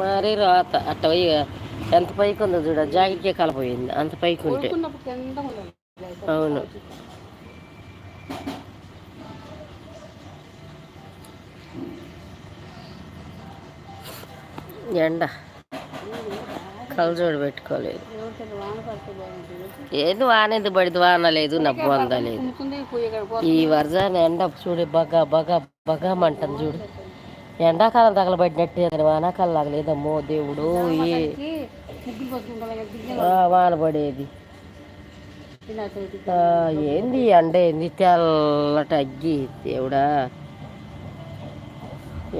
మరి రాత అట్ట పోయి ఎంత పైకి ఉందో చూడ జాకెట్కే కలపోయింది అంత పైకి ఉంటే. అవును. ఎండ. కలజోడు పెట్టుకోలేదు. ఏది వానేది పడిది వాన లేదు నవ్వు అందా లేదు. ఈ వరజాన ఎండ చూడు బగా బగా బగా మంటది చూడు. ఎండాకాలం తగలబడినట్టే వానాకాలం తగలేదమ్మో దేవుడు వాన పడేది ఏంది ఎండ ఏంది తెల్లట అగ్గి దేవుడా.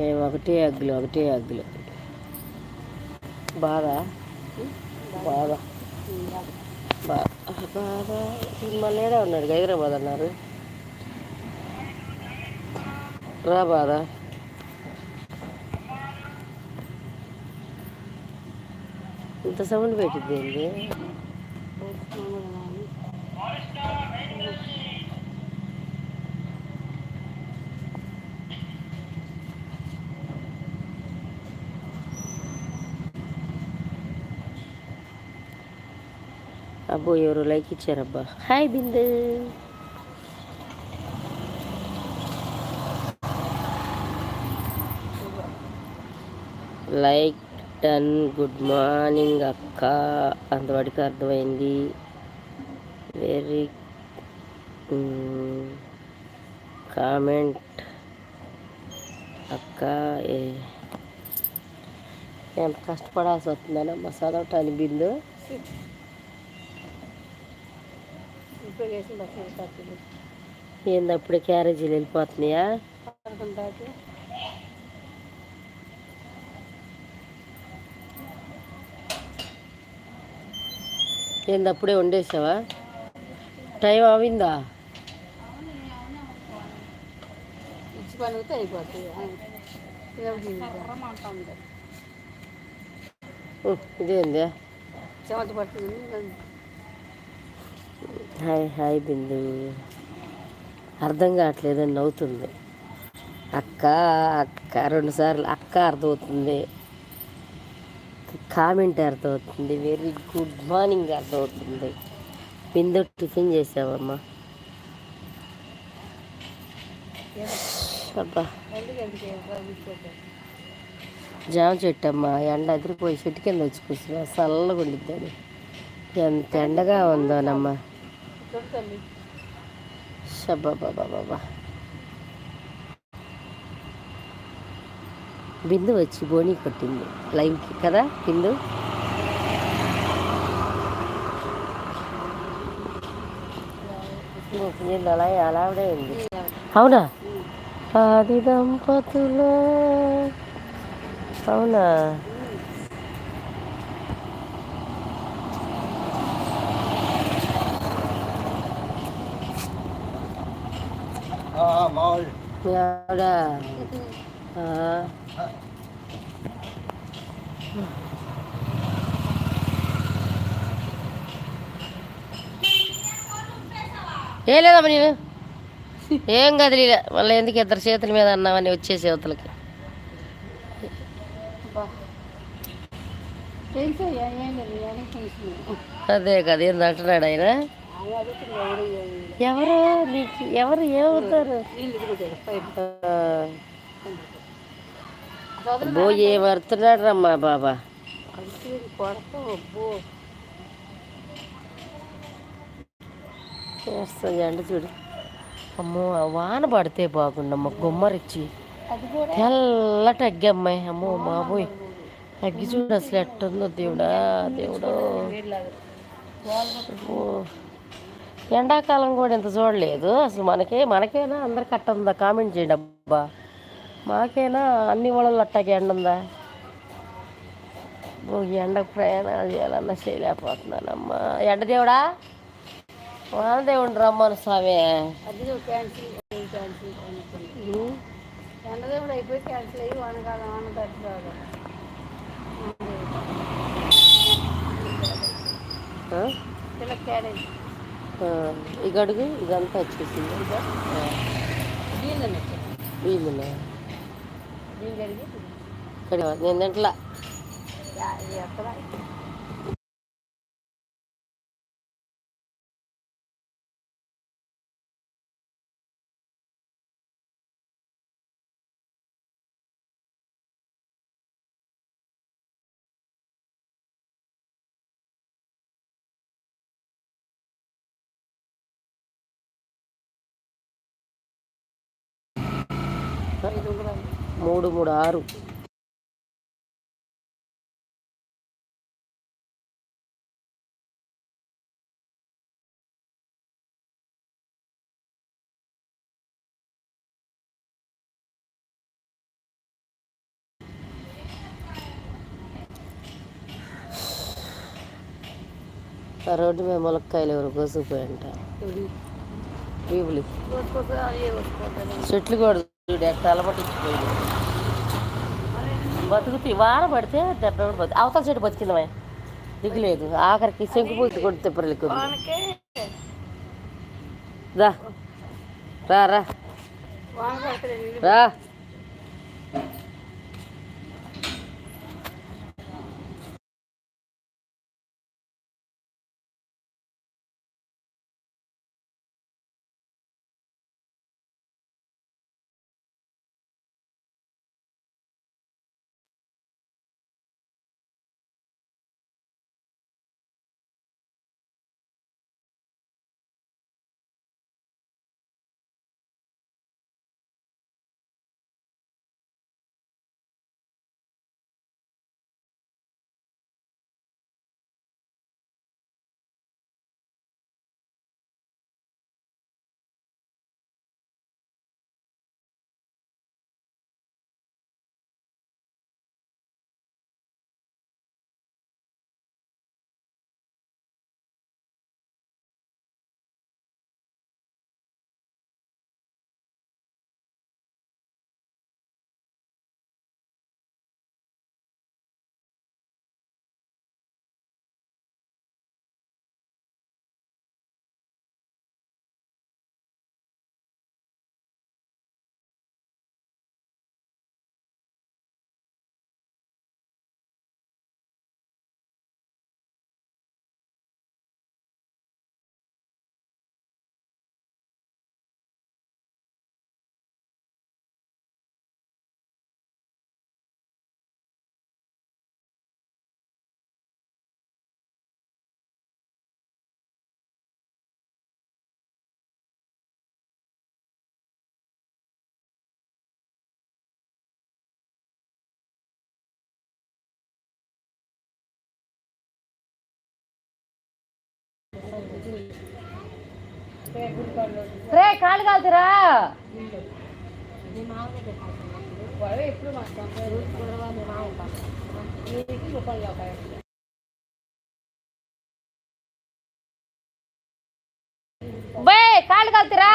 ఏం ఒకటే అగ్గులు ఒకటే అగ్గులు. బాధ బాధ బాధ బాధ మళ్ళీ ఏడా ఉన్నాడు హైదరాబాద్ అన్నారు. రా బాధ ఇంత సౌండ్ పెట్టింది ఏంది అబ్బో ఎవరు like ఇచ్చారబ్బా. Hi Bindu. Like done good morning అక్క. అంతవాడికి అర్థమైంది. వెరీ కామెంట్ mm, అక్క ఎంత కష్టపడాల్సి వస్తుందనమ్మా చదవటానికి బిందు. ఏంది అప్పుడే క్యారేజీలు వెళ్ళిపోతున్నాయా? ఏంది అప్పుడే వండేసావా? టైం అవిందా ఇదేంది? Hi hi Bindu. అర్థం కావట్లేదు అని నవ్వుతుంది. అక్క అక్క రెండుసార్లు అక్క అర్థమవుతుంది. కామెంట్ అర్థమవుతుంది. వెరీ గుడ్ మార్నింగ్ అర్థమవుతుంది. బిందు టిఫిన్ చేసావమ్మా. అబ్బా. జామ చెట్టు అమ్మా ఎండ అదిరిపోయి చెట్టు కింద వచ్చి కూర్చున్నా. చల్లగా ఉండిద్దని ఎంత ఎండగా ఉందోనమ్మా. చూడు తల్లి. బిందు వచ్చి బోని కొట్టింది. లైవ్కి కదా బిందు? అలా అలావిడే ఉంది. అవునా? ఆది దంపతులు. అవునా? మీ ఆవిడ ఆ. ఏ లేదమ్మా నేను ఏం కదిలీలే మళ్ళీ ఎందుకు ఇద్దరు చేతుల మీద అన్నామని వచ్చేసి అవతలకి. అదే కదా ఏంది అంటున్నాడు ఆయన? ఎవరు? ఏమి ఎవరు? నీకు ఎవరు? ఏమవుతారు? బో ఏమడుతున్నాడు రమ్మా బాబా. కలిసి చేస్తుంది అండి చూడు. అమ్మో ఆ వాన పడితే బాగుండమ్మ గుమ్మరిచ్చి. అది తెల్లటి అగ్గి అమ్మాయి. అమ్మో బాబోయ్. అగ్గి చూడు అసలు ఎట్టుందో దేవుడా దేవుడు. ఎండాకాలం కూడా ఇంత చూడలేదు. అసలు మనకే మనకేనా? అందరికి అట్ట ఉందా కామెంట్ చేయండి అబ్బా. మాకేనా? అన్ని వాళ్ళలో అట్టాగే ఎండ ఉందా ఈ ఎండకు ప్రయాణాలు చేయాలన్నా చేయలేకపోతున్నానమ్మా. ఎండ దేవుడా? వానదేవుడు రమ్మను స్వామి. ఎండదేవుడు అయిపోయి క్యాన్సిల్ అయ్యి వానకాలం వాన ఈ గడుగు ఇదంతా వచ్చేసింది. వీళ్ళునా? ఇక్కడ నేను తింటలా యా- ఎక్కడ మూడు మూడు ఆరు. ఆ రోడ్డు మీద ములక్కాయలు ఎవరు అవి కోసుకుంటాను చెట్లు కూడా అలమటించిపోయింది బతుకుతి వాన పడితే దెబ్బ బతు అవతల చెట్టు బతికిందమే. దిగులేదు ఆఖరికి శంకుపూర్తి కొట్టి తిప్పరలికి వానకే. రా. రా రా. రే కాలు కాలుతురా గొడవ ఎప్పుడు మాట్లాడతారు గొడవ మీ మామ నీకు బే కాలు అంటే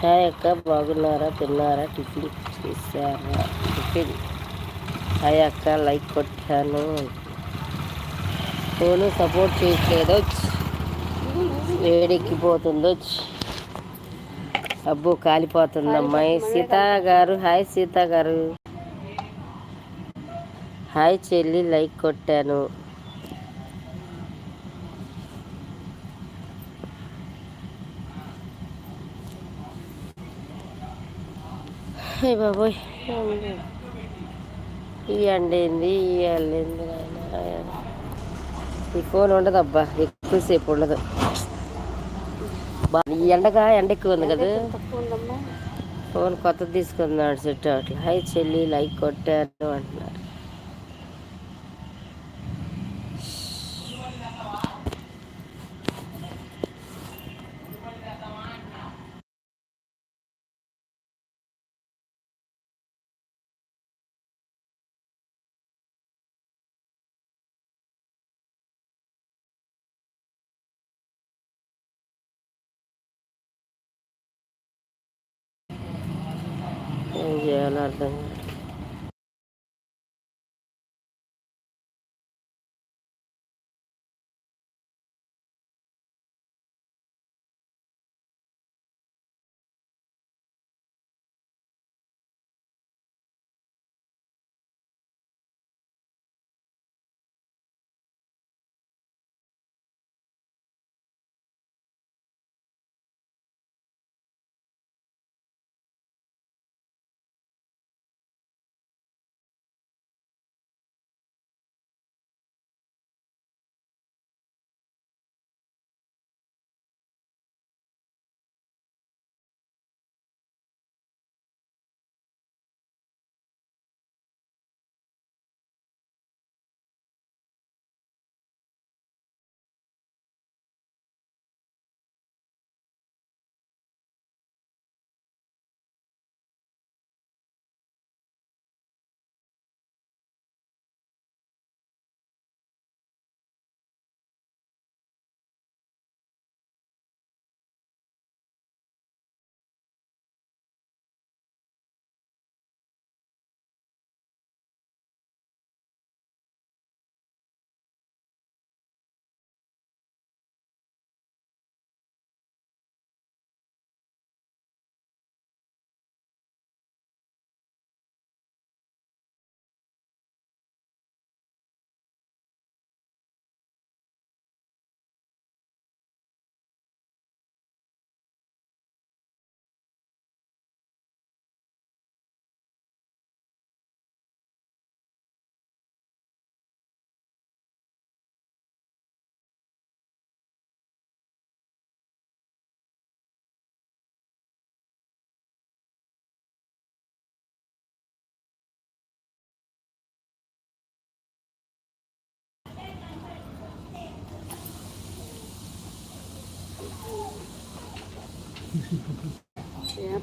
హాయ్ అక్క బాగున్నారా? తిన్నారా? టిఫిన్ చేశారా? టిఫిన్. హాయ్ అక్క లైక్ కొట్టాను. ఫోను సపోర్ట్ చేయట్లేదు. వేడెక్కిపోతుందో. అబ్బో కాలిపోతుంది అమ్మాయి సీత గారు హాయ్ సీత గారు. హాయ్ చెల్లి లైక్ కొట్టాను. అయ్య బాబోయ్. ఈ ఎండేంది ఈ నాయనా. ఈ ఫోన్ ఉండదు అబ్బా ఎక్కువసేపు ఉండదు. ఈ ఎండగా ఎండ ఎక్కువ ఉంది కదా. ఫోన్ కొత్తది తీసుకుందాడు సెట్ అట్లా హాయ్ చెల్లి లైక్ కొట్టాను అంటున్నారు. ఏం చేయాలో అర్థం కాదు.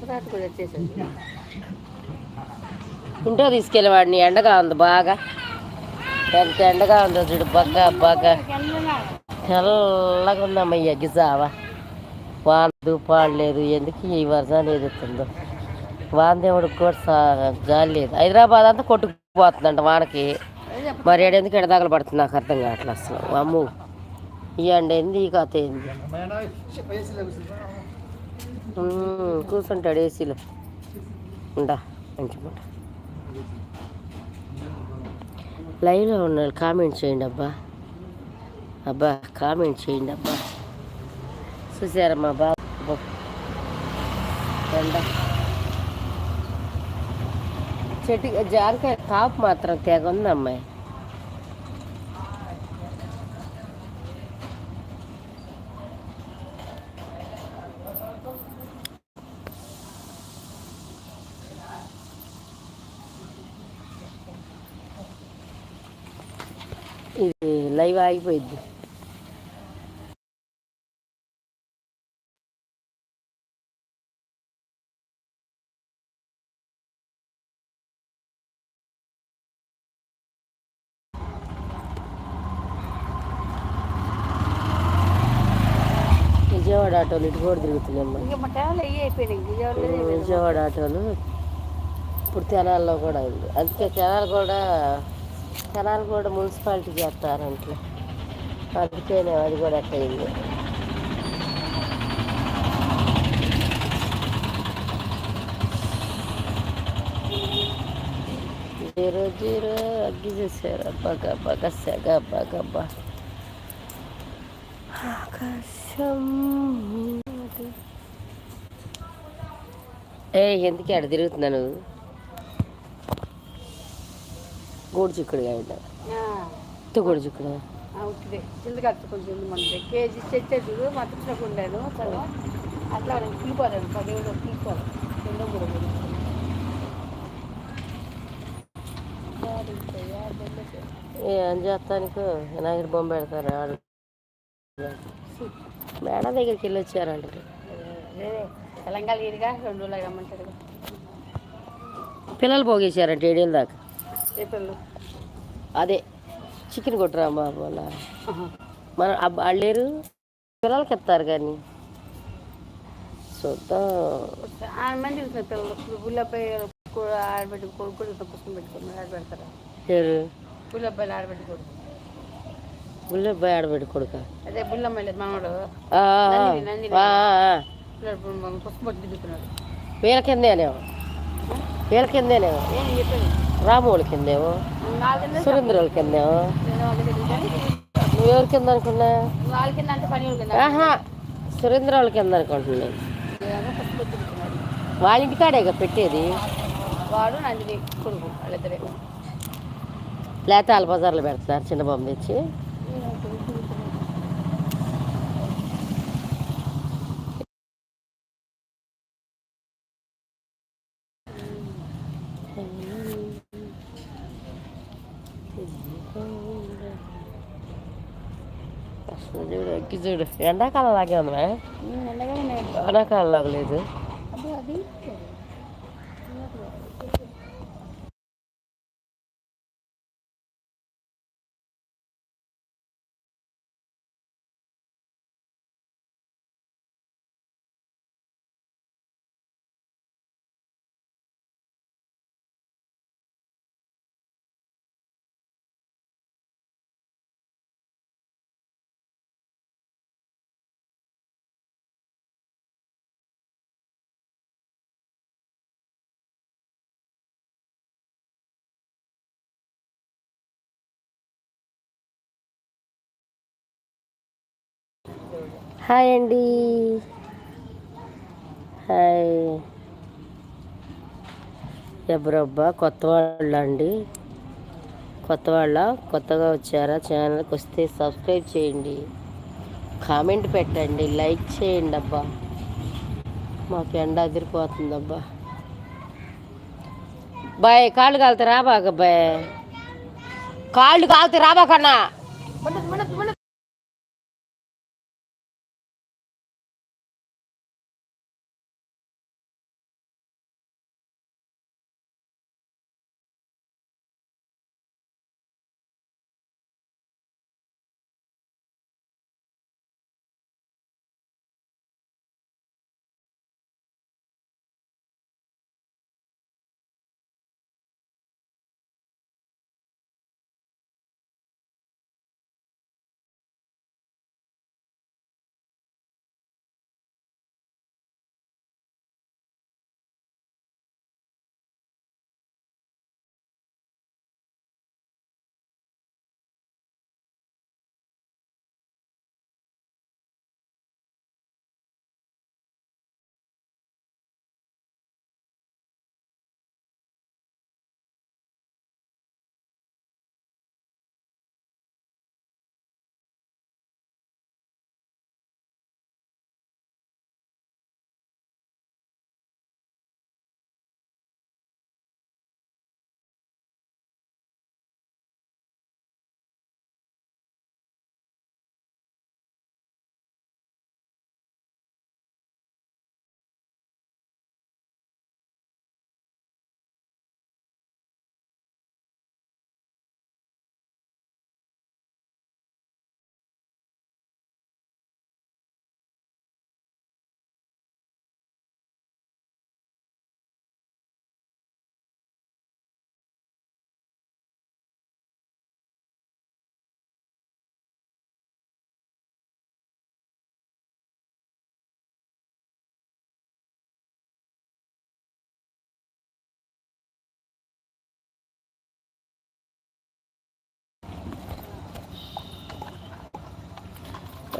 ఏపరాట ఇంట్లో తీసుకెళ్ళి వాడిని ఎండగా ఉంది బాగా. ఎంత ఎండగా ఉందో చూడు బాగా బాగా తెల్లగా ఉందమ్మయ్య గిజావా. వానదు పాడలేదు ఎందుకు ఈ వర్షాలు ఎదుగుతుందో వాన దేవుడికి కూడా జాలి లేదు. హైదరాబాద్ అంతా కొట్టుకుపోతుందంట వానకి. మరి ఏడెందుకు ఎడదాగలు పడుతుంది నాకు అర్థం కావట్లేదు అసలు. అమ్ము ఈ ఎండ ఏంది ఈ కథ ఏంది? కూర్చుంటాడు ఏసీలో. ఉండా మంచి మాట లైవ్లో ఉన్నారు కామెంట్ చేయండి అబ్బా. అబ్బా కామెంట్ చేయండి అబ్బా. చూసారమ్మా బాబు? చెట్టు జాంకాయ కాపు మాత్రం తెగ ఉంది అమ్మాయి ఇది లైవ్ ఆగిపోయింది విజయవాడ ఆటోలు ఇటు కూడా తిరుగుతున్నాయమ్మా. విజయవాడ ఆటోలు ఇప్పుడు తెనాల్లో కూడా ఉంది. అందుకే తెనాలు కూడా తెనాలు కూడా మున్సిపాలిటీ చేస్తారంటే అందుకే అది కూడా అట్టయింది జీరో జీరో అగ్గి చేశారు. అబ్బాగా బాగా సెగ బాగా బా ఆకాశం ఏ ఎందుకు అక్కడ తిరుగుతున్నాను గోడు చిక్కుడు కాయ ఆ, గోడు చిక్కుడు ఆ, ఉట్టిదే చిల్లు కట్టు కొంచెం మనది కేజీ చెట్టు మా అట్లా నేను కూడా. ఏం చేస్తానికి వినాయకుడి బొమ్మ పెడతారు? ఆడు. మేడం దగ్గరికి వెళ్ళి వచ్చారంటారు అదే తెలంగాణ ఇదిగా రెండు రమ్మంటారు. పిల్లలు పోగేశారంట ఏడేళ్ళ దాకా. అదే చికెన్ కొట్టురా బాబు వాళ్ళ మన వాళ్ళు లేరు. పిల్లలకి ఎత్తారు కానీ. చూద్దాం. ఆరు మంది చూసిన పిల్లలు గుళ్ళపై ఆడబెట్టి కొడుకు పుస్తకం ఆడబెడతారు? గుళ్ళబ్బాయిలు ఆడబెట్టి కొడుకు. ఆడబెట్టి కొడుక? అదే బుల్లమ్మ లేదు పుస్తకం పట్టి దిగుతున్నాడు వీళ్ళ కిందేనేమో వీళ్ళ కిందేనేమో చెప్పాను రాము వాళ్ళ కిందేమో సురేంద్ర వాళ్ళ కిందేమో కింద నువ్వెవరి కింద అనుకున్నా ఆహా సురేంద్ర వాళ్ళ కింద అనుకుంటున్నాను వాళ్ళ ఇంటికాడే ఇక పెట్టేది వాడు లేకపోతే వాళ్ళ బజార్లో పెడుతున్నారు చిన్న బొమ్మ తెచ్చి. అసలు చూడు ఎక్కి చూడు ఎండాకాలం లాగే ఉందా ఎండగా ఉన్నాయి వానాకాలం లాగా హాయ్ అండి. హాయ్. ఎవరబ్బా కొత్త వాళ్ళ అండి? కొత్త వాళ్ళ? కొత్తగా వచ్చారా? ఛానల్కి వస్తే సబ్స్క్రైబ్ చేయండి. కామెంట్ పెట్టండి. లైక్ చేయండి అబ్బా. మాకు ఎండ అదిరిపోతుందబ్బా. బాయ్ కాళ్ళు కాలుతా రాబాక బాయ్. కాళ్ళు కాలుతా రాబాకన్నా.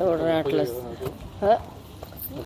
ఎవడు రావట్లేదు.